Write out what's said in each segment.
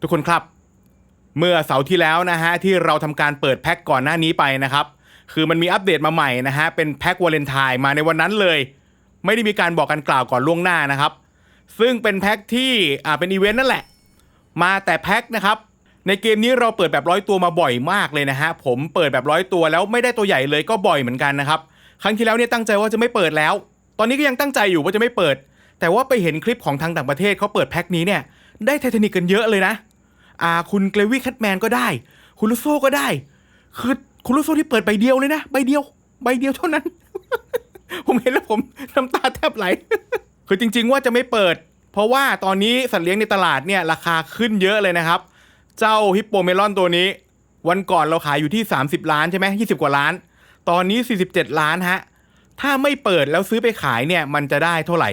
ทุกคนครับ เมื่อเสาร์ที่แล้วนะฮะที่เราทำการเปิดแพ็กก่อนหน้านี้ไปนะครับ คือมันมีอัปเดตมาใหม่นะฮะเป็นแพ็กวาเลนไทน์มาในวันนั้นเลย ไม่ได้มีการบอกกันกล่าวก่อนล่วงหน้านะครับ ซึ่งเป็นแพ็กที่อ่าเป็นอีเวนต์นั่นแหละ มาแต่แพ็กนะครับในเกมนี้เราเปิดแบบร้อยตัวมาบ่อยมากเลยนะฮะผมเปิดแบบร้อยตัวแล้วไม่ได้ตัวใหญ่เลยก็บ่อยเหมือนกันนะครับครั้งที่แล้วเนี่ยตั้งใจว่าจะไม่เปิดแล้ว ตอนนี้ก็ยังตั้งใจอยู่ว่าจะไม่เปิด แต่ว่าไปเห็นคลิปของทางต่างประเทศเขาเปิดแพ็กนี้เนี่ยได้ไททานิกกันเยอะเลยนะ อ่าคุณเกลวี่แคทแมนก็ได้ คุณลูโซ่ก็ได้ คือคุณลูโซ่ที่เปิดใบเดียวเลยนะใบเดียว ใบเดียวเท่านั้น ผมเห็นแล้วผมน้ำตาแทบไหล คือจริง ๆ ว่าจะไม่เปิด เพราะว่าตอนนี้สัตว์เลี้ยงในตลาดเนี่ยราคาขึ้นเยอะเลยนะครับ เจ้าฮิปโปเมลอนตัวนี้ วันก่อนเราขายอยู่ที่ 30 ล้านใช่ไหม20กว่าล้าน ตอนนี้ 47 ล้านฮะถ้าไม่เปิดแล้วซื้อไปขายเนี่ยมันจะได้เท่าไหร่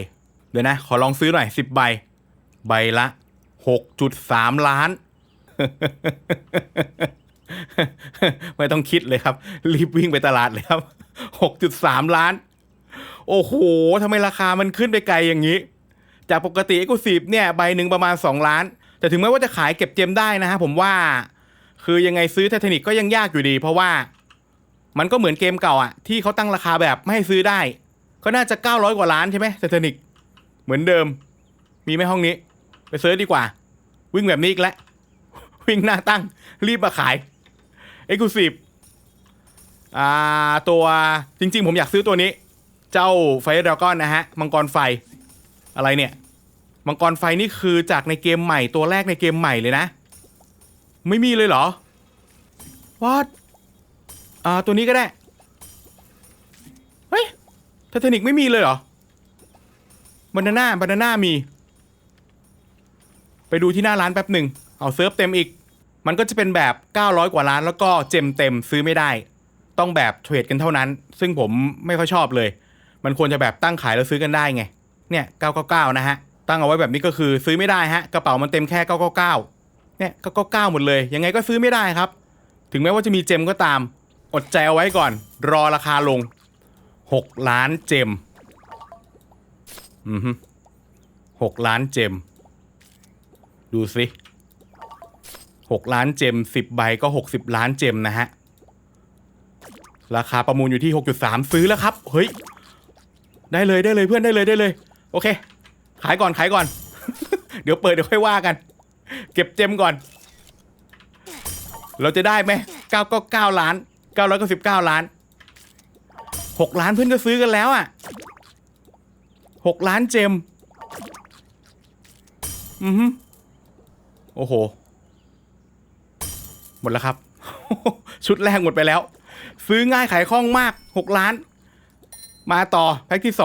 เดี๋ยวนะ ขอลองซื้อหน่อย 10 ใบ ใบละ 6.3 ล้าน ไม่ต้องคิดเลยครับ รีบวิ่งไปตลาดเลยครับ6.3ล้าน โอ้โหทำไมราคามันขึ้นไปไกลอย่างนี้ จากปกติ e x c l u s i v e เนี่ยใบหนึ่งประมาณ2ล้าน แต่ถึงแม้ว่าจะขายเก็บเจมได้นะฮะผมว่า คือยังไงซื้อไททานิกก็ยังยากอยู่ดี เพราะว่ามันก็เหมือนเกมเก่าอะที่เขาตั้งราคาแบบไม่ให้ซื้อได้ ก็น่าจะ 900 กว่าล้านใช่ไหมไททานิกเหมือนเดิม มีไหมห้องนี้ ไปเซิร์ชดีกว่า วิ่งแบบนี้อีกแล้ว วิ่งหน้าตั้ง รีบมาขาย e x c l u s i v e อ่าตัวจริง ๆ ผมอยากซื้อตัวนี้ เจ้าไฟดราก้อนนะฮะ มังกรไฟอะไรเนี่ย มังกรไฟนี่คือจากในเกมใหม่ตัวแรกในเกมใหม่เลยนะ ไม่มีเลยเหรอว a t อ่าตัวนี้ก็ได้ เฮ้ยไททานิกไม่มีเลยเหรอบานาน่าบานาน่ามี ไปดูที่หน้าร้านแป๊บหนึ่ง เอาเซิร์ฟเต็มอีก มันก็จะเป็นแบบ 900 กว่าล้าน แล้วก็เจมเต็มซื้อไม่ได้ ต้องแบบเทรดกันเท่านั้น ซึ่งผมไม่ค่อยชอบเลย มันควรจะแบบตั้งขายแล้วซื้อกันได้ไง เนี่ย 999 นะฮะ ตั้งเอาไว้แบบนี้ก็คือซื้อไม่ได้ฮะ กระเป๋ามันเต็มแค่ 999 เนี่ย 999 หมดเลย ยังไงก็ซื้อไม่ได้ครับ ถึงแม้ว่าจะมีเจมก็ตาม อดใจเอาไว้ก่อน รอราคาลง 6 ล้านเจม อือฮึ6ล้านเจม ดูสิ 6 ล้านเจม 10 ใบก็ 60 ล้านเจมนะฮะ ราคาประมูลอยู่ที่ 6.3 ซื้อแล้วครับ เฮ้ย ได้เลยได้เลยเพื่อนได้เลยได้เลย โอเค ขายก่อนขายก่อน เดี๋ยวเปิดเดี๋ยวค่อยว่ากัน เก็บเจมก่อน เราจะได้ไหม999ล้าน 999 ล้าน 6 ล้านเพื่อนก็ซื้อกันแล้วอะ 6 ล้านเจม อือฮึโอ้โห หมดแล้วครับ ชุดแรกหมดไปแล้ว ซื้อง่ายขายคล่องมาก6ล้าน มาต่อแพ็กที่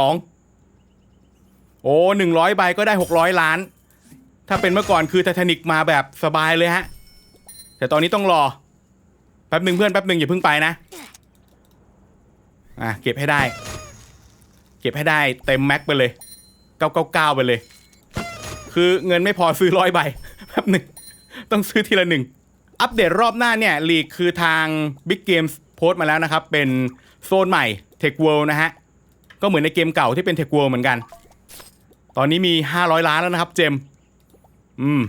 2โอ้หนึ่งร้อยใบก็ได้600ล้าน ถ้าเป็นเมื่อก่อนคือไททานิกมาแบบสบายเลยฮะ แต่ตอนนี้ต้องรอ แป๊บหนึ่งเพื่อนแป๊บหนึ่งอย่าเพิ่งไปนะอะเก็บให้ได้ เก็บให้ได้เต็มแม็กไปเลย999ไปเลย คือเงินไม่พอซื้อร้อยใบแป๊บหนึ่งต้องซื้อทีละหนึ่ง อัปเดตรอบหน้าเนี่ยลีกคือทาง Big Games โพสต์มาแล้วนะครับ เป็นโซนใหม่ Tech World นะฮะ ก็เหมือนในเกมเก่าที่เป็น Tech World เหมือนกัน ตอนนี้มี 500 ล้านแล้วนะครับเจม อืม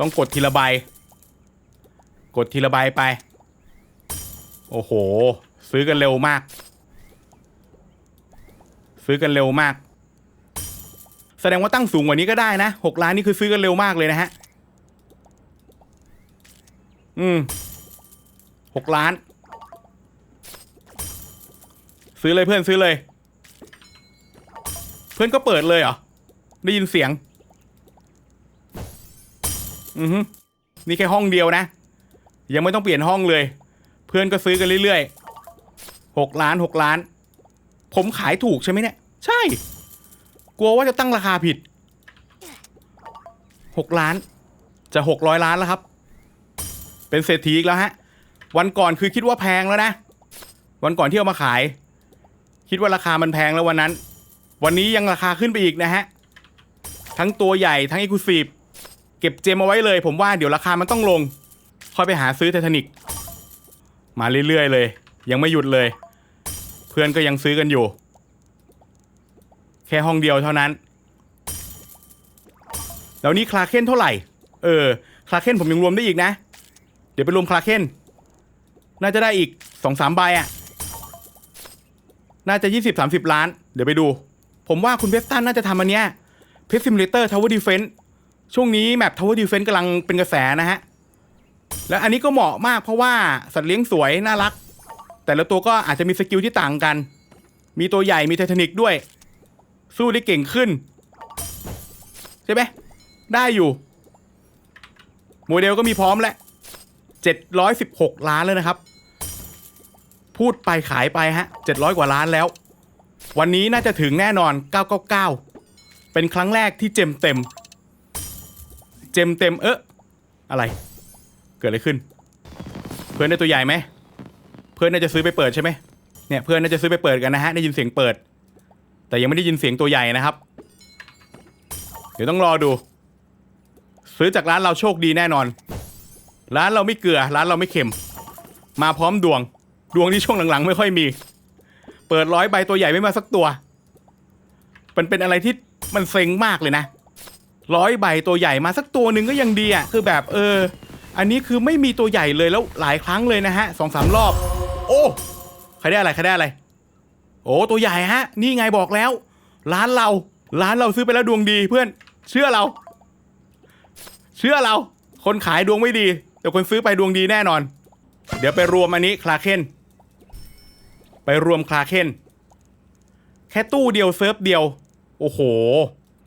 ต้องกดทีละใบ กดทีละใบไป โอ้โห ซื้อกันเร็วมาก ซื้อกันเร็วมาก แสดงว่าตั้งสูงกว่านี้ก็ได้นะหกล้านนี่คือซื้อกันเร็วมากเลยนะฮะ อืมหกล้าน ซื้อเลยเพื่อนซื้อเลย เพื่อนก็เปิดเลยเหรอ ได้ยินเสียง อือฮึนี่แค่ห้องเดียวนะ ยังไม่ต้องเปลี่ยนห้องเลย เพื่อนก็ซื้อกันเรื่อยๆหกล้านหกล้าน ผมขายถูกใช่ไหมเนี่ย ใช่ กลัวว่าจะตั้งราคาผิดหกล้าน จะหกร้อยล้านแล้วครับ เป็นเศรษฐีอีกแล้วฮะ วันก่อนคือคิดว่าแพงแล้วนะ วันก่อนที่เอามาขาย คิดว่าราคามันแพงแล้ววันนั้น วันนี้ยังราคาขึ้นไปอีกนะฮะ ทั้งตัวใหญ่ทั้งอีคูซีฟเก็บเจมเอาไว้เลย ผมว่าเดี๋ยวราคามันต้องลง ค่อยไปหาซื้อไททานิกมาเรื่อยๆเลย ยังไม่หยุดเลย เพื่อนก็ยังซื้อกันอยู่ แค่ห้องเดียวเท่านั้น แล้วนี่คลาเคนเท่าไหร่เอเออ คลาเคนผมยังรวมได้อีกนะ เดี๋ยวไปรวมคลาเคนน่าจะได้อีกสองสามใบอะน่าจะยี่สิบสามสิบล้าน เดี๋ยวไปดู ผมว่าคุณเพชรตันน่าจะทำอันเนี้ยเพชรซิมูเลเตอร์ทาวเวอร์ดีเฟนช่วงนี้แมปทาวเวอร์ดีเฟนต์กำลังเป็นกระแสนะฮะ และอันนี้ก็เหมาะมากเพราะว่าสัตว์เลี้ยงสวยน่ารัก แต่ละตัวก็อาจจะมีสกิลที่ต่างกัน มีตัวใหญ่มีไททานิกด้วย สู้ได้เก่งขึ้น ใช่ไหมได้อยู่ โมเดลก็มีพร้อมแล้ว 716 ล้านเลยนะครับ พูดไปขายไปฮะ 700 กว่าล้านแล้ว วันนี้น่าจะถึงแน่นอน 999 เป็นครั้งแรกที่เจมเต็ม เจมเต็มเอ๊ะอะไร เกิดอะไรขึ้น เพื่อนได้ตัวใหญ่ไหม เพื่อนน่าจะซื้อไปเปิดใช่ไหมเนี่ยเพื่อนน่าจะซื้อไปเปิดกันนะฮะได้ยินเสียงเปิด แต่ยังไม่ได้ยินเสียงตัวใหญ่นะครับ เดี๋ยวต้องรอดู ซื้อจากร้านเราโชคดีแน่นอน ร้านเราไม่เกลือ ร้านเราไม่เค็ม มาพร้อมดวง ดวงที่ช่วงหลังๆ ไม่ค่อยมี เปิดร้อยใบตัวใหญ่ไม่มาสักตัว มันเป็นอะไรที่มันเซ็งมากเลยนะร้อยใบตัวใหญ่มาสักตัวหนึ่งก็ยังดีอะคือแบบเออ อันนี้คือไม่มีตัวใหญ่เลยแล้วหลายครั้งเลยนะฮะสองสามรอบ โอ้ใครได้อะไรใครได้อะไร โอ้ตัวใหญ่ฮะ นี่ไงบอกแล้ว ร้านเรา ร้านเราซื้อไปแล้วดวงดีเพื่อน เชื่อเรา เชื่อเรา คนขายดวงไม่ดี แต่คนซื้อไปดวงดีแน่นอน เดี๋ยวไปรวมอันนี้คลาเคนไปรวมคลาเคนแค่ตู้เดียวเซิร์ฟเดียว โอ้โห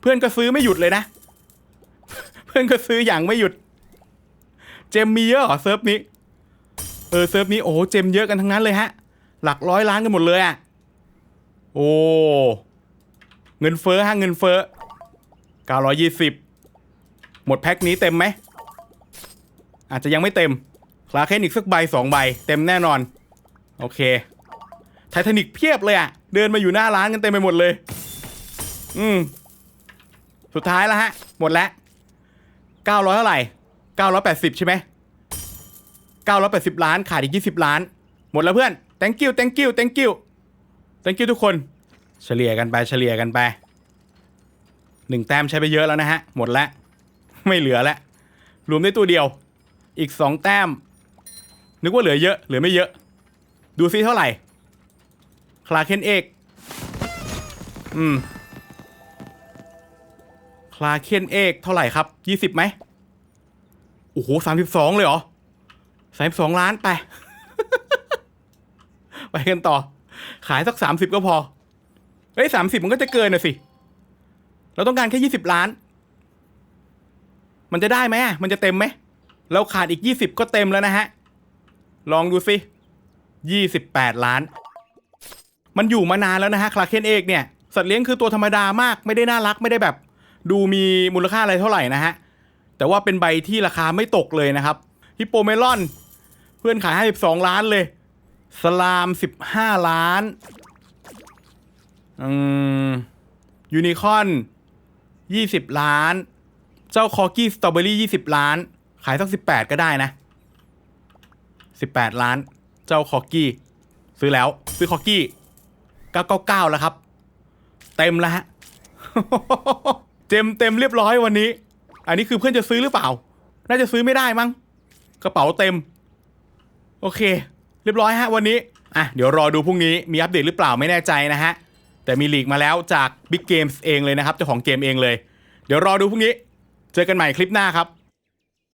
เพื่อนก็ซื้อไม่หยุดเลยนะ เพื่อนก็ซื้ออย่างไม่หยุด เจมมีเยอะเหรอเซิร์ฟนี้ เออเซิร์ฟนี้โอ้โหเจมเยอะกันทั้งนั้นเลยฮะ หลักร้อยล้านกันหมดเลยอะโอ้ เงินเฟ้อฮะเงินเฟ้อ920 หมดแพ็คนี้เต็มไหม อาจจะยังไม่เต็มคลาเคนอีกสักใบสองใบ เต็มแน่นอน โอเคไททานิกเพียบเลยอะเดินมาอยู่หน้าร้านกันเต็มไปหมดเลย อืม สุดท้ายแล้วฮะ หมดแล้ว900เท่าไหร่980ใช่ไหม980ล้าน ขาดอีก20ล้าน หมดแล้วเพื่อน thank you thank you thank you thank you ทุกคน เฉลี่ยกันไป เฉลี่ยกันไปหนึ่งแต้มใช้ไปเยอะแล้วนะฮะ หมดแล้ว ไม่เหลือแล้ว รวมได้ตัวเดียว อีกสองแต้ม นึกว่าเหลือเยอะ เหลือไม่เยอะ ดูซิเท่าไหร่ คลาเคนเอก อืม คลาเคนเอกเท่าไหร่ครับยี่สิบไหมโอ้โหสามสิบสองเลยเหรอสามสิบสองล้านไป ไปกันต่อ ขายสักสามสิบก็พอ เฮ้ยสามสิบมันก็จะเกินนะสิ เราต้องการแค่ยี่สิบล้าน มันจะได้ไหมมันจะเต็มไหม เราขาดอีกยี่สิบก็เต็มแล้วนะฮะ ลองดูสิยี่สิบแปดล้าน มันอยู่มานานแล้วนะฮะคลาเคนเอกเนี่ย สัตว์เลี้ยงคือตัวธรรมดามากไม่ได้น่ารักไม่ได้แบบ ดูมีมูลค่าอะไรเท่าไหร่นะฮะ แต่ว่าเป็นใบที่ราคาไม่ตกเลยนะครับฮิปโปเมลอน เพื่อนขาย 52 ล้านเลย สลาม 15 ล้านอืมยูนิคอน 20 ล้าน เจ้าคอกี้สตรอเบอรี่ 20 ล้าน ขายสัก18ก็ได้นะ18ล้าน เจ้าคอกี้ ซื้อแล้ว ซื้อคอกี้999แล้วครับ เต็มแล้วฮะเต็มเต็มเรียบร้อยวันนี้ อันนี้คือเพื่อนจะซื้อหรือเปล่า น่าจะซื้อไม่ได้มั้งกระเป๋าเต็ม โอเค เรียบร้อยฮะวันนี้อะเดี๋ยวรอดูพรุ่งนี้มีอัปเดตหรือเปล่าไม่แน่ใจนะฮะแต่มีลีกมาแล้วจาก Big Games เองเลยนะครับเจ้าของเกมเองเลย เดี๋ยวรอดูพรุ่งนี้ เจอกันใหม่คลิปหน้าครับ